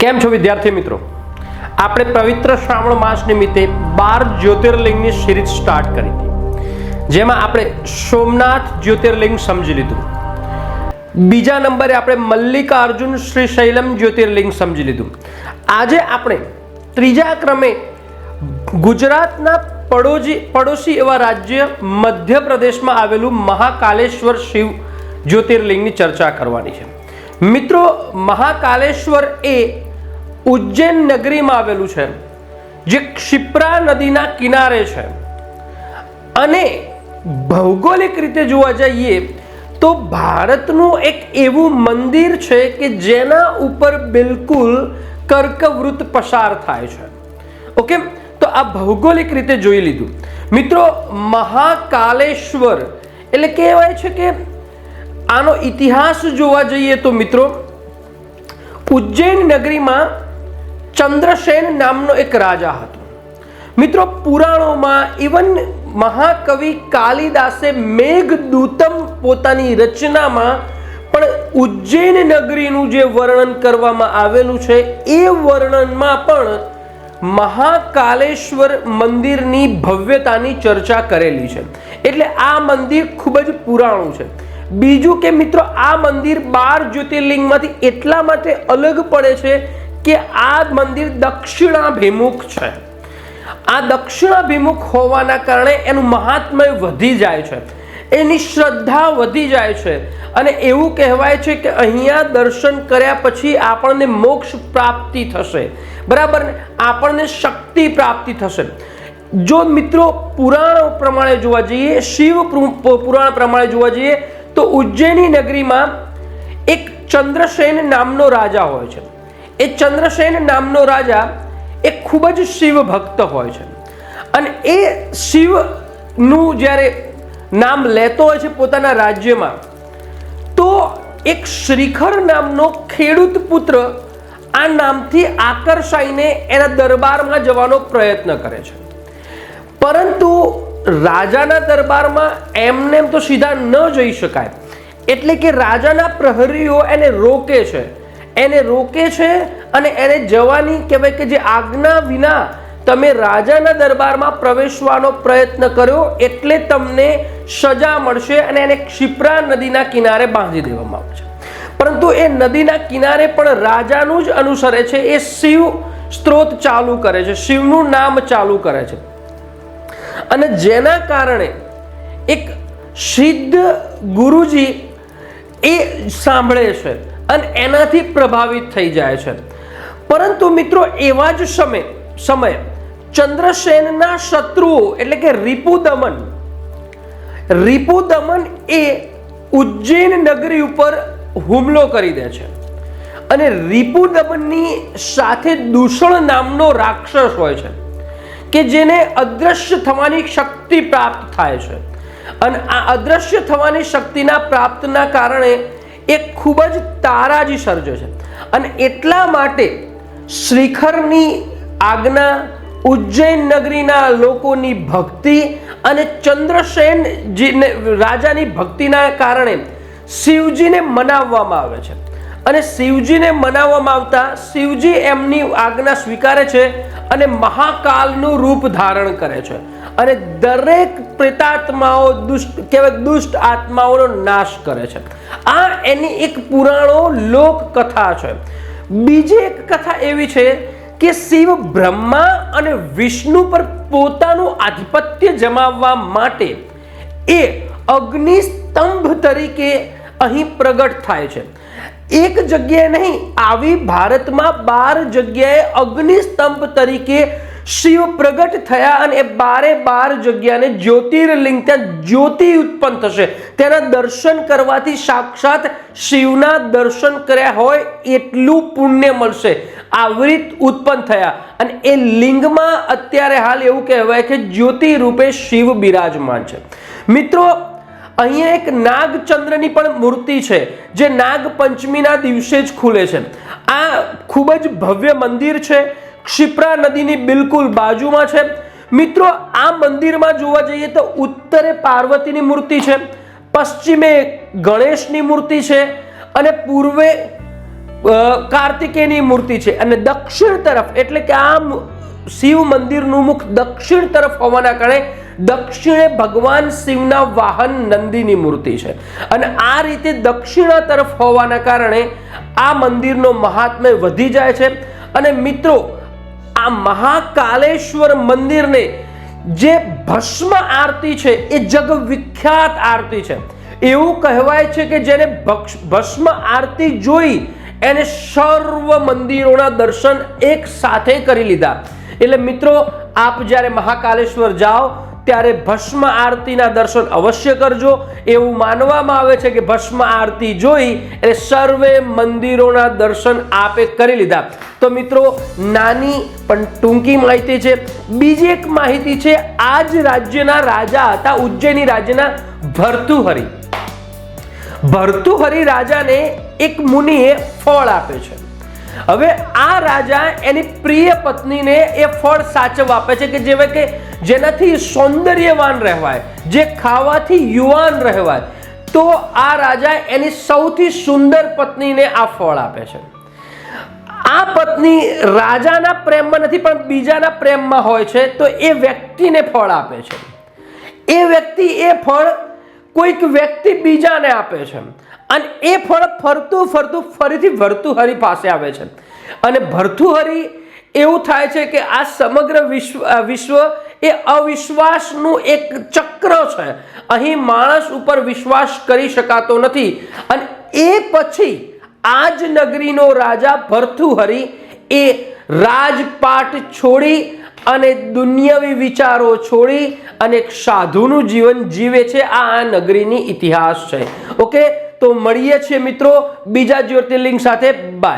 કેમ છો વિદ્યાર્થી મિત્રો? આપણે પવિત્ર શ્રાવણ માસ નિમિત્તે બાર જ્યોતિર્લિંગની સિરીઝ સ્ટાર્ટ કરી હતી. જેમાં આપણે સોમનાથ જ્યોતિર્લિંગ સમજી લીધું. બીજા નંબરે આપણે મલ્લિકાર્જુન શ્રી શૈલમ જ્યોતિર્લિંગ સમજી લીધું. આજે આપણે ત્રીજા ક્રમે ગુજરાતના પડોશી પડોશી એવા રાજ્ય મધ્યપ્રદેશમાં આવેલું મહાકાલેશ્વર શિવ જ્યોતિર્લિંગની ચર્ચા કરવાની છે. મિત્રો, મહાકાલેશ્વર એ ઉજ્જૈન નગરીમાં આવેલું છે, જે ક્ષિપ્રા નદીના કિનારે છે. અને ભૌગોલિક રીતે જોવા જઈએ તો ભારતનું એક એવું મંદિર છે કે જેના ઉપર બિલકુલ કર્કવૃત પસાર થાય છે. ઓકે? તો આ ભૌગોલિક રીતે જોઈ લીધું. મિત્રો, મહાકાલેશ્વર એટલે કહેવાય છે કે આનો ઇતિહાસ જોવા જઈએ તો મિત્રો, ઉજ્જૈન નગરીમાં ચંદ્રસેન નામનો એક રાજા હતો. મિત્રો, પુરાણોમાં ઇવન મહાકવિ કાલિદાસે મેઘદૂતમ પોતાની રચનામાં પણ ઉજ્જૈન નગરીનું જે વર્ણન કરવામાં આવેલું છે, એ વર્ણનમાં પણ મહાકાલેશ્વર મંદિરની ભવ્યતાની ચર્ચા કરેલી છે. એટલે આ મંદિર ખૂબ જ પુરાણું છે. બીજું કે મિત્રો, આ મંદિર બાર જ્યોતિર્લિંગમાંથી એટલા માટે અલગ પડે છે કે આ મંદિર દક્ષિણાભિમુખ છે. આ દક્ષિણાભિમુખ હોવાના કારણે એનું મહાત્મય વધી જાય છે. એની શ્રદ્ધા વધી જાય છે. અને એવું કહેવાય છે કે અહીંયા દર્શન કર્યા પછી આપણને મોક્ષ પ્રાપ્તિ થશે. બરાબર? આપણને શક્તિ પ્રાપ્તિ થશે. જો મિત્રો પુરાણ પ્રમાણે જોવા જઈએ, શિવ પુર- પુરાણ પ્રમાણે જોવા જઈએ, તો ઉજ્જૈની નગરીમાં એક ચંદ્રસેન નામનો રાજા હોય છે. એ ચંદ્રસેન નામનો રાજા એ ખૂબ જ શિવ ભક્ત હોય છે. અને એ શિવનું જ્યારે નામ લેતો હોય છે પોતાના રાજ્યમાં, તો એક શ્રીખર નામનો ખેડૂત પુત્ર આ નામથી આકર્ષાઈને એના દરબારમાં જવાનો પ્રયત્ન કરે છે. પરંતુ રાજાના દરબારમાં એમને એમ તો સીધા ન જઈ શકાય. એટલે કે રાજાના પ્રહરીઓ એને રોકે છે. એને રોકે છે અને એને જવાની કહેવાય કે જે આજ્ઞા વિના તમે રાજાના દરબારમાં પ્રવેશવાનો પ્રયત્ન કર્યો એટલે તમને સજા મળશે અને એને ક્ષિપ્રા નદીના કિનારે બાંધી દેવામાં આવશે. પરંતુ એ નદીના કિનારે પણ રાજાનું જ અનુસરે છે. એ શિવ સ્ત્રોત ચાલુ કરે છે. શિવનું નામ ચાલુ કરે છે. અને જેના કારણે એક સિદ્ધ ગુરુજી એ સાંભળે છે. અને એનાથી પ્રભાવિત થઈ જાય છે. પરંતુ મિત્રો, એવા જ સમય, સમયે ચંદ્રસેનના શત્રુઓ એટલે કે રિપુદમન રિપુદમન એ ઉજ્જૈન નગરી ઉપર હુમલો કરી દે છે. અને રિપુદમનની સાથે દૂષણ નામનો રાક્ષસ હોય છે, કે જેને અદ્રશ્ય થવાની શક્તિ પ્રાપ્ત થાય છે. અને આ અદ્રશ્ય થવાની શક્તિના પ્રાપ્તના કારણે એ ખૂબ જ તારાજી સર્જે છે. અને એટલા માટે શ્રીખરની આજ્ઞા ઉજ્જૈન નગરીના લોકોની ભક્તિ અને ચંદ્રસેન જીને રાજાની ભક્તિના કારણે શિવજીને મનાવવામાં આવે છે. અને શિવજીને મનાવવામાં આવતા શિવજી એમની આજ્ઞા સ્વીકારે છે અને મહાકાલનું રૂપ ધારણ કરે છે. અને દરેક પ્રેતાત્માઓ દુષ્ટ, કહેવાય દુષ્ટ આત્માઓનો નાશ કરે છે. આ એની એક પુરાણો લોક કથા છે. બીજી એક કથા એવી છે કે શિવ બ્રહ્મા અને વિષ્ણુ પર પોતાનું આધિપત્ય જમાવવા માટે એ અગ્નિ સ્તંભ તરીકે અહીં પ્રગટ થાય છે. એક જગ્યાએ નહીં, આવી ભારતમાં બાર જગ્યાએ અગ્નિ સ્તંભ તરીકે શિવ પ્રગટ થયા અને એ બારે બાર જગ્યાને જ્યોતિર્લિંગ, ત્યાં જ્યોતિ ઉત્પન્ન થશે. તેના દર્શન કરવાથી સાક્ષાત શિવના દર્શન કર્યા હોય એટલું પુણ્ય મળશે. આવૃત ઉત્પન્ન થયા. અને એ લિંગમાં અત્યારે હાલ એવું કહેવાય કે જ્યોતિ રૂપે શિવ બિરાજમાન છે. મિત્રો, અહીંયા એક નાગચંદ્રની પણ મૂર્તિ છે, જે નાગપંચમીના દિવસે જ ખુલે છે. આ ખૂબ જ ભવ્ય મંદિર છે. ક્ષિપ્રા નદીની બિલકુલ બાજુમાં છે. મિત્રો, આ મંદિરમાં જોવા જઈએ તો ઉત્તરે પાર્વતીની મૂર્તિ છે, પશ્ચિમે ગણેશની મૂર્તિ છે અને પૂર્વે કાર્તિકેયની મૂર્તિ છે. અને દક્ષિણ તરફ, એટલે કે આ શિવ મંદિરનું મુખ દક્ષિણ તરફ હોવાના કારણે દક્ષિણે ભગવાન શિવના વાહન નંદીની મૂર્તિ છે. અને આ રીતે દક્ષિણા તરફ હોવાના કારણે આ મંદિરનો મહાત્મ્ય વધી જાય છે. અને મિત્રો આ મહાકાલેશ્વર મંદિરને જે ભસ્મ આરતી છે, એ જગવિખ્યાત આરતી છે. એવું કહેવાય છે કે જેને ભસ્મ આરતી જોઈ એને સર્વ મંદિરોના દર્શન એક સાથે કરી લીધા. એટલે મિત્રો, આપ જ્યારે મહાકાલેશ્વર જાઓ ત્યારે ભસ્મ આરતીના દર્શન અવશ્ય કરજો. એવું માનવામાં આવે છે કે ભસ્મ આરતી જોઈ એટલે સર્વે મંદિરોના દર્શન આપે કરી લીધા. તો મિત્રો, નાની પણ ટૂંકી માહિતી છે. બીજી એક માહિતી છે આ જ રાજ્યના રાજા હતા, ઉજ્જૈની રાજ્યના ભર્તુહરી. ભર્તુહરી રાજાને એક મુનિએ ફળ આપે છે. હવે આ રાજા એની પ્રિય પત્નીને એ ફળ સાચવવા આપે છે કે જેવા કે જેનાથી સૌંદર્યવાન રહેવાય, જે ખાવાથી યુવાન રહેવાય. તો આ રાજા એની સૌથી સુંદર પત્નીને આ ફળ આપે છે. આ પત્ની રાજાના પ્રેમમાં નથી, પણ બીજાના પ્રેમમાં હોય છે, તો એ વ્યક્તિને ફળ આપે છે. એ વ્યક્તિ એ ફળ કોઈક વ્યક્તિ બીજાને આપે છે. અને એ ફળ ફરતું ફરતું ફરીથી ભર્તુહરિ પાસે આવે છે. અને ભર્તુહરિ એવું થાય છે કે આ સમગ્ર વિશ્વ વિશ્વ એ અવિશ્વાસનું એક ચક્ર છે. અહીં માણસ ઉપર વિશ્વાસ કરી શકાતો નથી. અને એ પછી આ જ નગરીનો રાજા ભર્તુહરિ એ રાજપાટ છોડી અને દુનિયાવી વિચારો છોડી અને એક સાધુનું જીવન જીવે છે. આ નગરીની ઇતિહાસ છે. ઓકે? તો મળીએ છીએ મિત્રો. બીજા જ્યોતિર્લિંગ સાથે બાય